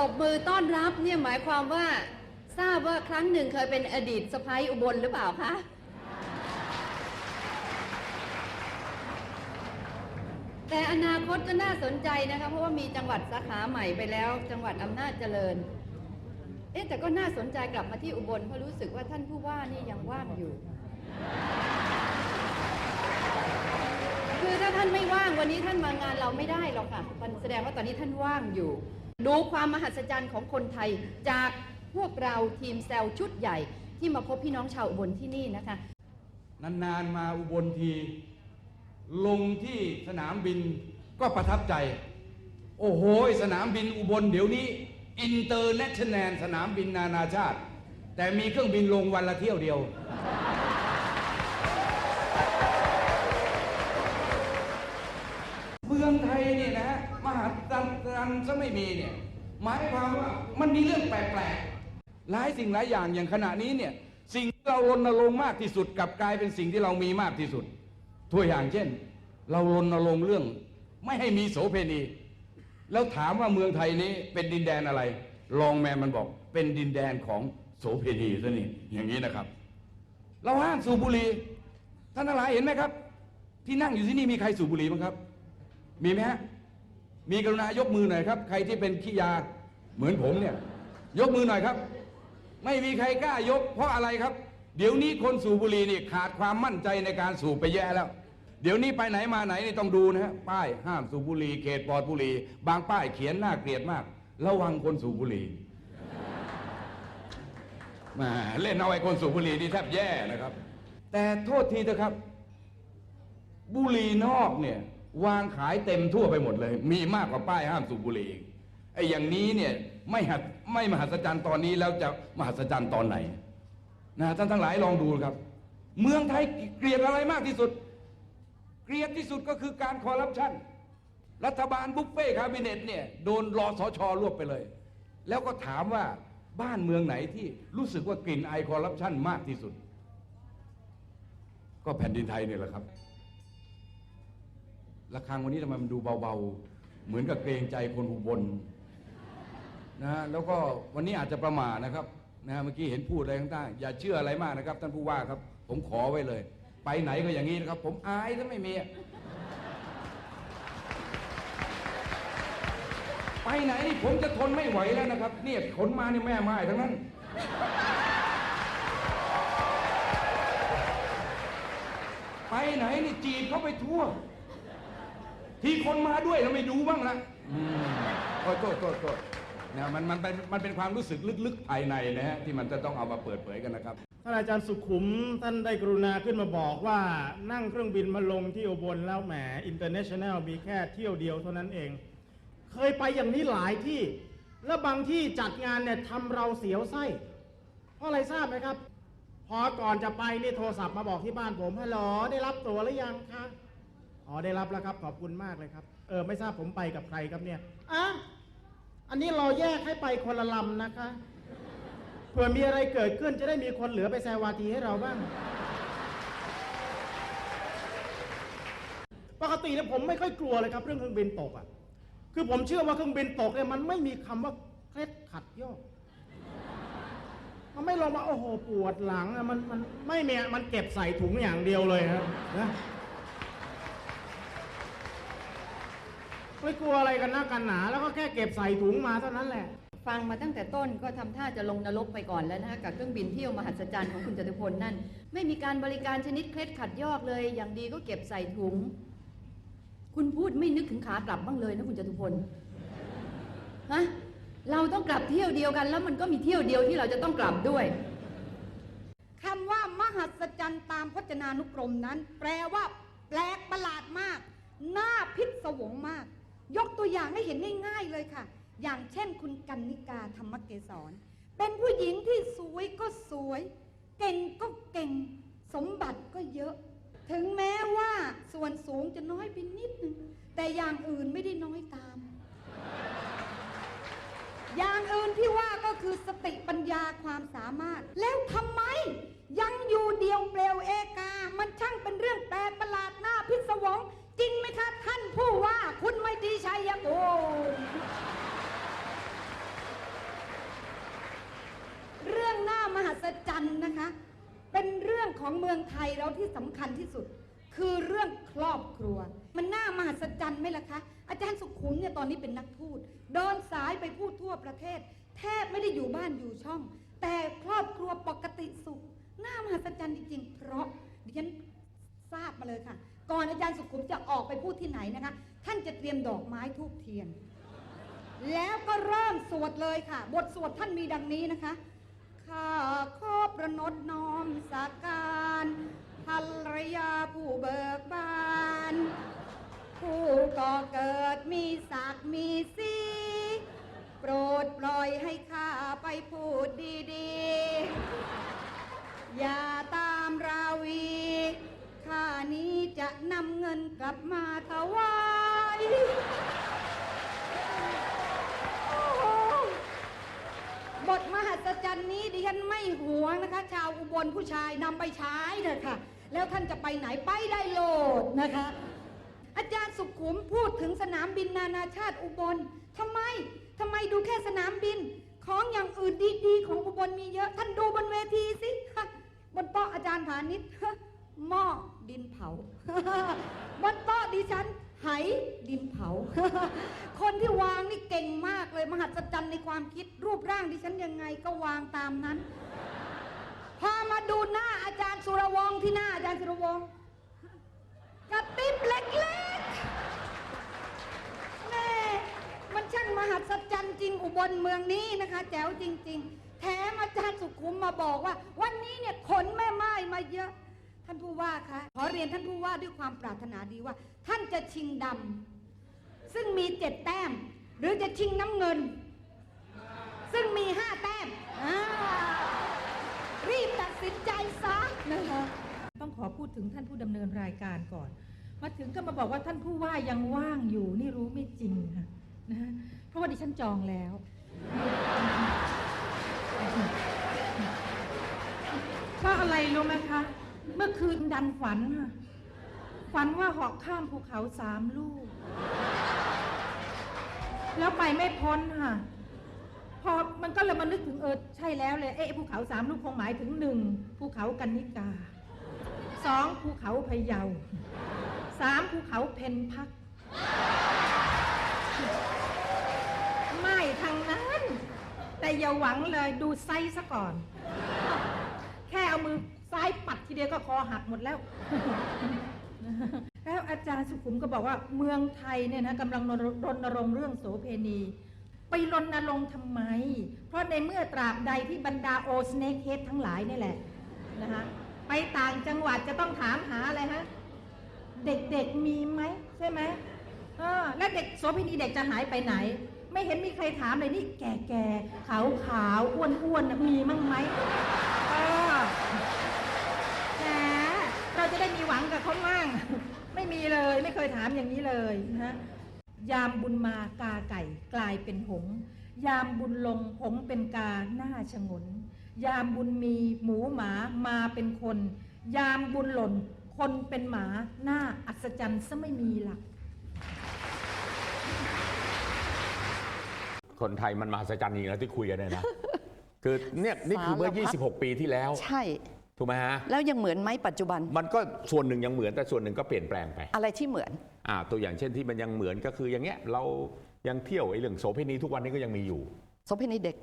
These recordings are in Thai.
ตบมือต้อนรับเนี่ยหมายความว่าทราบว่าครั้งหนึ่งเคยเป็นอดีตสะพ้ายอุบลหรือเปล่าคะแต่อนาคตก็น่าสนใจนะคะ เพราะว่ามีจังหวัดสาขาใหม่ไปแล้ว จังหวัดอำนาจเจริญ เอ๊ะแต่ก็น่าสนใจกลับมาที่อุบลเพราะรู้สึกว่าท่านผู้ว่านี่ยังว่างอยู่ คือถ้าท่านไม่ว่างวันนี้ท่านมางานเราไม่ได้หรอกค่ะมันแสดงว่าตอนนี้ท่านว่างอยู่ ดูความมหัศจรรย์ของคนไทย จากพวกเราทีมแซลชุดใหญ่ ที่มาพบพี่น้องชาวอุบลที่นี่นะคะ นานๆมาอุบลที ลงที่สนามบินก็ประทับใจ โอ้โห สนามบินอุบลเดี๋ยวนี้อินเตอร์เนชั่นแนลสนามบินนานาชาติ แต่มีเครื่องบินลงวันละเที่ยวเดียว ม่มีเนี่ยหมายความว่ามันมีเรื่องแปลกๆหลายสิ่งหลายอย่างอย่างขณะนี้เนี่ยสิ่งที่เรารณรงค์มากที่สุดกลับกลายเป็นสิ่งที่เรามีมากที่สุดตัวอย่างเช่น เรารณรงค์เรื่อง ไม่ให้มีโสเพณีแล้วถามว่าเมืองไทยนี้เป็นดินแดนอะไร รองแมนมันบอกเป็นดินแดนของโสเพณีซะนี่อย่างนี้นะครับ เราห้ามสูบบุหรี่ท่านทั้งหลายเห็นไหมครับ ที่นั่งอยู่ที่นี่มีใครสูบบุหรี่บ้างครับ มีไหมฮะ มีกรุณายกมือหน่อยครับ ใครที่เป็นขี้ยาเหมือนผมเนี่ย ยกมือหน่อยครับ ไม่มีใครกล้ายก เพราะอะไรครับ เดี๋ยวนี้คนสูบบุหรี่นี่ขาดความมั่นใจในการสูบไปแย่แล้ว เดี๋ยวนี้ไปไหนมาไหนนี่ต้องดูนะฮะป้ายห้ามสูบบุหรี่เขตปลอดบุหรี่บางป้ายเขียนน่าเกลียดมาก ระวังคนสูบบุหรี่มาเล่นเอาไอ้คนสูบบุหรี่นี่แทบแย่นะครับ แต่โทษทีเถอะครับ บุหรี่นอกเนี่ย วางขายเต็มทั่วไปหมดเลย มีมากกว่าป้ายห้ามสูบบุหรี่อีกไอ้อย่างนี้เนี่ยไม่หัดไม่มหัศจรรย์ตอนนี้แล้วจะมหัศจรรย์ตอนไหนนะท่านทั้งหลายลองดูครับ เมืองไทยเกลียดอะไรมากที่สุด เกลียดที่สุดก็คือการคอร์รัปชันรัฐบาลบุฟเฟ่คาบิเนตเนี่ยโดนรอสชรวบไปเลย แล้วก็ถามว่าบ้านเมืองไหนที่รู้สึกว่ากลิ่นไอคอร์รัปชันมากที่สุด ก็แผ่นดินไทยเนี่ยแหละครับ ระฆังวันนี้ทำไมมันดูเบาๆ เหมือนกับเกรงใจคนอุบลนะฮะแล้วก็วันนี้อาจจะประมาทนะครับนะฮะเมื่อกี้เห็นพูดอะไรต่างๆอย่าเชื่ออะไรมากนะครับ ท่านผู้ว่าครับ ผมขอไว้เลย ไปไหนก็อย่างนี้นะครับ ผมอายถ้าไม่มีไปไหนนี่ผมจะทนไม่ไหวแล้วนะครับ เนี่ยขนมาเนี่ยแม่ไม้ทั้งนั้น ไปไหนนี่จีบเขาไปทั่ว ที่คนมาด้วยเราไม่ดูบ้างละอืมโอ้โทษโทษโทษนะมันมันเป็นมันเป็นความรู้สึกลึกๆภายในนะฮะที่มันจะต้องเอามาเปิดเผยกันนะครับ ท่านอาจารย์สุขุมท่านได้กรุณาขึ้นมาบอกว่านั่งเครื่องบินมาลงที่อุบลแล้วแหมอินเตอร์เนชั่นแนลมีแค่เที่ยวเดียวเท่านั้นเอง เคยไปอย่างนี้หลายที่ แล้วบางที่จัดงานเนี่ยทำเราเสียวไส้ เพราะอะไรทราบไหมครับ พอก่อนจะไปนี่โทรศัพท์มาบอกที่บ้านผมฮัลโหลได้รับตั๋วหรือยังคะ อ๋อได้รับแล้วครับขอบคุณมากเลยครับ เออไม่ทราบผมไปกับใครครับเนี่ยอะอันนี้เราแยกให้ไปคนละลำนะคะเผื่อมีอะไรเกิดขึ้นจะได้มีคนเหลือไปแซวาทีให้เราบ้าง ปกติเนี่ยผมไม่ค่อยกลัวเลยครับ เรื่องเครื่องบินตกอะ คือผมเชื่อว่าเครื่องบินตกเนี่ยมันไม่มีคำว่าเคล็ดขัดโยกมันไม่ลงมาโอ้โหปวดหลังอะมันมันไม่มีอะมันเก็บใส่ถุงอย่างเดียวเลยครับนะ ไม่กลัวอะไรกันนะกันหนา แล้วก็แค่เก็บใส่ถุงมาเท่านั้นแหละ ฟังมาตั้งแต่ต้นก็ทำท่าจะลงนรกไปก่อนแล้วนะคะกับเครื่องบินเที่ยวมหัศจรรย์ของคุณจตุพลนั่น ไม่มีการบริการชนิดเคล็ดขัดยอกเลย อย่างดีก็เก็บใส่ถุง คุณพูดไม่นึกถึงขากลับบ้างเลยนะคุณจตุพลฮะเราต้องกลับเที่ยวเดียวกัน แล้วมันก็มีเที่ยวเดียวที่เราจะต้องกลับด้วยคำว่ามหัศจรรย์ตามพจนานุกรมนั้น แปลว่า แปลกประหลาดมาก น่าพิศวงมาก ยกตัวอย่างให้เห็นง่ายๆเลยค่ะ อย่างเช่นคุณกันนิกาธรรมเกษร เป็นผู้หญิงที่สวยก็สวย เก่งก็เก่ง สมบัติก็เยอะ ถึงแม้ว่าส่วนสูงจะน้อยไปนิดนึง แต่อย่างอื่นไม่ได้น้อยตาม อย่างอื่นที่ว่าก็คือสติปัญญาความสามารถ แล้วทำไมยังอยู่เดียวเปลวเอกา มันช่างเป็นเรื่องแปลกประหลาดหน้าพิศวง จริงไหมครับ ท่านผู้ว่าคุณไม่ตรีชัยภูมิเรื่องหน้ามหัศจรรย์นะคะ เป็นเรื่องของเมืองไทยแล้วที่สำคัญที่สุด คือเรื่องครอบครัว มันน่ามหัศจรรย์ไหมล่ะคะ อาจารย์สุขุมเนี่ยตอนนี้เป็นนักพูดเดินสายไปพูดทั่วประเทศ แทบไม่ได้อยู่บ้านอยู่ช่อง แต่ครอบครัวปกติสุข น่ามหัศจรรย์จริงๆ เพราะ เลยค่ะ ก่อนอาจารย์สุขุมจะออกไปพูดที่ไหนนะคะ ท่านจะเตรียมดอกไม้ทูบเทียน แล้วก็เริ่มสวดเลยค่ะ บทสวดท่านมีดังนี้นะคะข้าขอประนดน้อมสักการภรรยาผู้เบิกบาน ผู้ก่อเกิดมีศักดิ์มีสีโปรดปล่อยให้ข้าไปพู ลับมาถวายโอ้โหบทมหัศจรรย์นี้ดิฉันไม่หวงนะคะ ชาวอุบลผู้ชายนำไปใช้เถอะค่ะ แล้วท่านจะไปไหนไปได้โลดนะคะ อาจารย์สุขุมพูดถึงสนามบินนานาชาติอุบลทำไมทำไมดูแค่สนามบิน ของอย่างอื่นดีๆ ของอุบลมีเยอะ ท่านดูบนเวทีสิบนโต๊ะอาจารย์ผานิช หม้อดินเผา บนโต๊ะดิฉันไหดินเผา คนที่วางนี่เก่งมากเลยมหัศจรรย์ในความคิดรูปร่างดิฉันยังไงก็วางตามนั้น พามาดูหน้าอาจารย์สุรวงที่หน้าอาจารย์สุรวงกระติบเล็กๆแม่มันช่างมหัศจรรย์จริงอุบลเมืองนี้นะคะ แจ๋วจริง ๆ แถมอาจารย์สุขุมมาบอกว่า วันนี้เนี่ยขนแม่ไม้มาเยอะ ท่านผู้ว่าคะขอเรียนท่านผู้ว่าด้วยความปรารถนาดีว่า ท่านจะชิงดำซึ่งมีเจ็ดแต้ม หรือจะชิงน้ำเงิน ซึ่งมีห้าแต้มรีบตัดสินใจซะนะคะต้องขอพูดถึงท่านผู้ดำเนินรายการก่อน มาถึงก็มาบอกว่าท่านผู้ว่ายังว่างอยู่นี่รู้ไม่จริงค่ะนะเพราะว่าดิฉันจองแล้วเพราะอะไรรู้ไหมคะ มื่อคืนดันฝันค่ะฝันว่าเหอกข้ามภูเขาสามลูก แล้วไปไม่พ้นค่ะ พอมันก็เลยมานึกถึงเออใช่แล้วเลย เอ๊ะภูเขาสามลูกคงหมายถึงหนึ่งภูเขากันนิกาสองภูเขาพะเยาสามภูเขาเพนพัก ไม่ทางนั้น แต่อย่าหวังเลยดูไซส์ซะก่อน แค่เอามือ ซ้ายปัดทีเดียวก็คอหักหมดแล้ว แล้วอาจารย์สุขุมก็บอกว่าเมืองไทยเนี่ยนะกำลังรณรงค์เรื่องโสเพณี ไปรณรงค์ทำไม เพราะในเมื่อตราบใดที่บรรดาโอสเน k เฮดทั้งหลายนี่แหละนะคะไปต่างจังหวัดจะต้องถามหาอะไรฮะ เด็กๆมีไหมใช่ไหมออแล้วเด็กโสเภณีเด็กจะหายไปไหน ไม่เห็นมีใครถามเลยนี่แก่ๆขาวขาวๆอ้วนๆมีมั่งไหมออแหมเรา จะได้มีหวังกับเขามั่งไม่มีเลยไม่เคยถามอย่างนี้เลยนะฮะยามบุญมากาไก่กลายเป็นหงส์ยามบุญลงหงส์เป็นกาหน้าชงน ยามบุญมีหมูหมามาเป็นคน ยามบุญหล่นคนเป็นหมาหน้าอัศจรรย์ซะไม่มีหลัก คนไทยมันมหัศจรรย์จริงแล้วที่คุยกันเนี่ยนะ คือเนี่ยนี่คือเมื่อสารพัด26 ปีที่แล้ว ใช่ ถูกไหมฮะ แล้วยังเหมือนไหมปัจจุบัน มันก็ส่วนหนึ่งยังเหมือนแต่ส่วนหนึ่งก็เปลี่ยนแปลงไปอะไรที่เหมือน อ่าตัวอย่างเช่นที่มันยังเหมือนก็คืออย่างเงี้ยเรายังเที่ยวไอ้เรื่องโสเภณีทุกวันนี้ก็ยังมีอยู่ โสเภณีเด็ก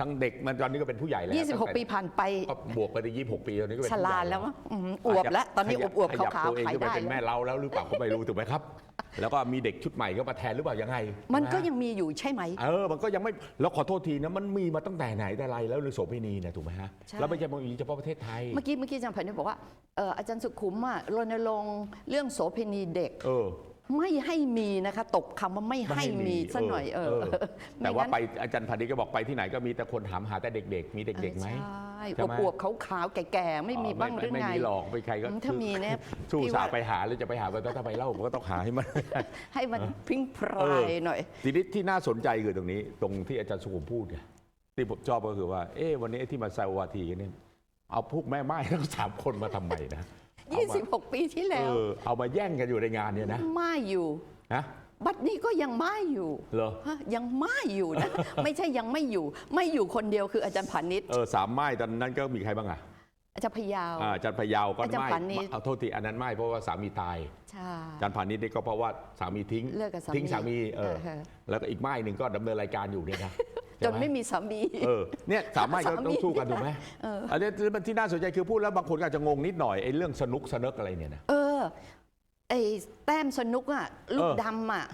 ทั้งเด็กมันตอนนี้ก็เป็นผู้ใหญ่แล้วตั้งแต่26 ปีผ่านไปก็บวกไปได้26ปีตอนนี้ก็เป็นชผู้ใหราญ่แล้วมั้งอืมอวบแล้ว ตอนนี้อวบๆขยับขาวตัวเองๆขายขึ้นไปได้เป็นแม่แล้ว เล้าแล้วหรือเปล่าก็ไม่รู้ถูกไหมครับ แล้วก็มีเด็กชุดใหม่ก็มาแทนหรือเปล่ายังไงมันก็ะยังมีอยู่ใช่ไหม เออ มันก็ยังไม่ แล้วขอโทษทีนะ มันมีมาตั้งแต่ไหนแต่ไรแล้วเรื่องโสเภณีเนี่ยถูกไหมฮะ ใช่ แล้วไม่ใช่มีเฉพาะประเทศไทย เมื่อกี้เมื่อกี้อาจารย์พันธ์บอกว่าเอ่ออาจารย์สุขุมอะรณรงค์เรื่องโสเภณีเด็ก เออ ไม่ให้มีนะคะตกคำว่าไม่ให้มีซะหน่อยเออแต่ว่าม่งั้นไปอาจารย์พานิชก็บอกไปที่ไหนก็มีแต่คนถามหาแต่เด็ก ๆ มีเด็กๆไหมใช่ใช่ไหมอวบๆขาวๆแก่ๆไม่มีบ้างหรือไม่ไงมีหรอกไปใครก็อืมถ้ามีเนี่ยสู้พี่สาว่าไปหาหรือจะไปหาไปถ้าไปเล่าผมก็ต้องหาให้มันให้มันพริ้งพเอรายอหน่อยทีนี้ที่น่าสนใจคือตรงนี้ ตรงที่อาจารย์สุขุมพูดเนี่ยที่ผมชอบก็คือว่า เอ๊ะวันนี้ไอ้ที่มาแซววาทีกันเนี่ยเอาพวกแม่ไม้ทั้งสามคนมาทำไมนะ เอามา26 ปีที่เอแล้วอเอามาแย่งกันอยู่ในงานเนี่ยนะไม่อยู่ นะบัดนี้ก็ยังไม่อยู่เหรอ ฮะยังไม่อยู่นะ ไม่ใช่ยังไม่อยู่ ไม่อยู่คนเดียวคืออาจารย์ผานิชเออสามไม้ตอนนั้นก็มีใครบ้างอะอาจารย์พยาว อ่าอาจารย์พยาวก็อาจารย์ไม่ปานิช เอาโทษทีอันนั้นไม่เพราะว่าสามีตายใช่ อาจารย์พานิชนี่ก็เพราะว่าสามีทิ้งเลิกกับสามีทิ้งสามีเออเออฮะ แล้วก็อีกไม้หนึ่งก็ดำเนินรายการอยู่เนี่ยนะ จนไม่มีสามี เออเนี่ยสามไม้ก็สามีต้องสู้กันถูกไหมเอออันนี้ที่น่าสนใจคือพูดแล้วบางคนก็อาจจะงงนิดหน่อยไอ้เรื่องสนุกสนึกอะไรเนี่ยนะเออไอ้แต้มสนุกอะลูกเออดำอะ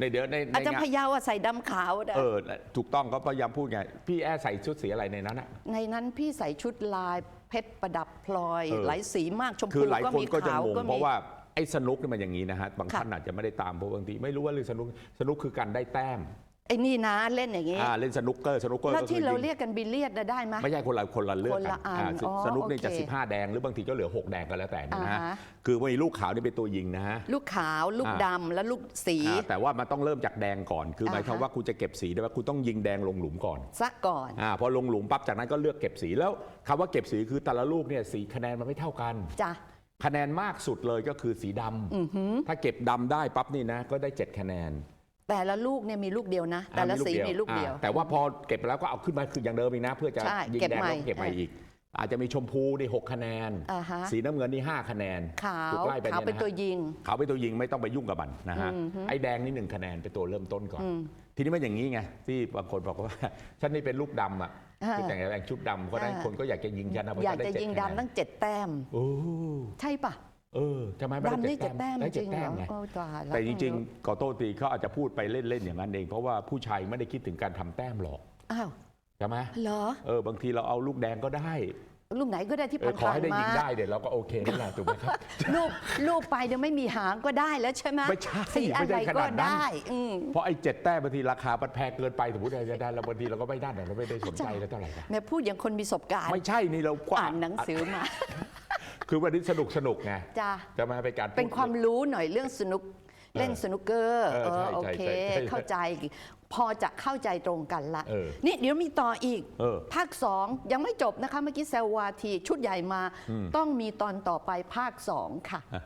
ในเดี๋ยวในในอาจารย์งาพนยาวอะใส่ดำขาวนะเออถูกต้องก็พยายามพูดไงพี่แอร์ใส่ชุดสีอะไรในนั้นอะในนั้นพี่ใส่ชุดลายเพชรประดับพลอย เออ หลายสีมากชมคืพูอหลายก็คนมีก็จะขาวงงก็เพมี ราะว่าไอ้สนุกนี่มันอย่างนี้นะฮะบางค่ะ ท่านอาจจะไม่ได้ตามเพราะบางทีไม่รู้ว่าเรื่องสนุกสนุกคือการได้แต้ม ไอ้นี่นะเล่นอย่างงี้ อ่าเล่นสนุกเกอร์สนุกเกอร์แล้วก็คืที่อเรายิงเรียกกันบิลเลียดนะได้ไหม ไม่ใช่คนละคนละเลือกคนกัละอันอ่าอ๋อสนุกนี่จะ โอเค15 แดงหรือบางทีก็เหลือ 6 แดงก็แล้วแต่นะฮะอ่าฮะ คือมีลูกขาวนี่เป็นตัวยิงนะฮะ ลูกขาวลูกอ่า ดำและลูกสี อ่าแต่ว่ามันต้องเริ่มจากแดงก่อน คือหมายความอ่าฮะ ว่าคุณจะเก็บสีได้ว่าคุณต้องยิงแดงลงหลุมก่อนซะก่อน อ่าพอลงหลุมปั๊บจากนั้นก็เลือกเก็บสีแล้วคำว่าเก็บสีคือแต่ละลูกเนี่ยสีคะแนนมันไม่เท่ากัน จ้ะ คะแนนมากสุดเลยก็คือสีดำถ้าเก็บดำได้ปั๊บนี่นะก็ได้ 7 คะแนน แต่ละลูกเนี่ยมีลูกเดียวนะ แต่ละอ่าสีมีลูกเดียวอ่าแต่ว่าพอเก็บไปแล้วก็เอาขึ้นมาคืออย่างเดิมอีกนะ เพื่อจะใช่ยิงเก็บแดงใหม่แล้วเก็บใหม่อีก อาจจะมีชมพูนี่หกคะแนนอ่าฮะสีน้ำเงินนี่ห้าคะแนนขาวถูกไล่ไปขาวเนี่ยเป็นนะตัวฮะยิงขาวเป็นตัวยิงไม่ต้องไปยุ่งกับมันนะฮะไอ้แดงนี่หนึ่งคะแนนเป็นตัวเริ่มต้นก่อน ทีนี้มันอย่างนี้ไงที่บางคนบอกว่าฉันนี่เป็นลูกดำอะอ่าคือแต่งแดงชุดดำเพราะฉะนั้นอ่าคนก็อยากจะยิงฉันนะเพราะอยากฉันได้จะเจ็ดยิงคะแนนดำตั้งเจ็ดแต้มโอ้ใช่ปะ เออทำไมไม่ได้ดำนี่เจ็เจ็ดดแต้แต้มมได้จเจ็ริดงแต้เหรมอไง โอ้ตายแล้วแต่จริงๆขอโทษทีเขาอาจจะพูดไปเล่น ๆ อย่างนั้นเอง เพราะว่าผู้ชายไม่ได้คิดถึงการทำแต้มหรอกอ้าวใช่ไหมเหรอ เออบางทีเราเอาลูกแดงก็ได้ลูกไหนก็ได้ที่เออขอผ่านให้ได้ๆมายิงได้เดี๋ยวเราก็โอเคนั่นแหละถูกไหมครับ ลูกลูกไปเดี๋ยวไม่มีหางก็ได้แล้วใช่ไหมไม่ใช่สีอะไม่ใช่ไรขก็นาดนั้น ได้อืมเพราะไอ้เจ็ดแต้มบางทีราคามันแพงเกินไปสมมติเราจะได้แล้วบางทีเราก็ไม่ได้เราไม่ได้สนใจแล้วเท่าไหร่นะแม่พูดอย่างคนมีประสบการณ์ ไม่ใช่นี่เรากว้าอ่านหนังสือมา คือวันนี้สนุกสนุกไงจ้าจะมาเป็นการพูด เป็นความรู้หน่อยเรื่องสนุกเล่นสนุกเกอร์เออใช่โอใช่เคใช่ใช่เข้าใจ พอจะเข้าใจตรงกันละ เออนี่เดี๋ยวมีต่ออีก เออภาคสองยังไม่จบนะคะ เมื่อกี้แซววาที ชุดใหญ่มาต้องมีตอนต่อไปภาคสองค่ะ อะ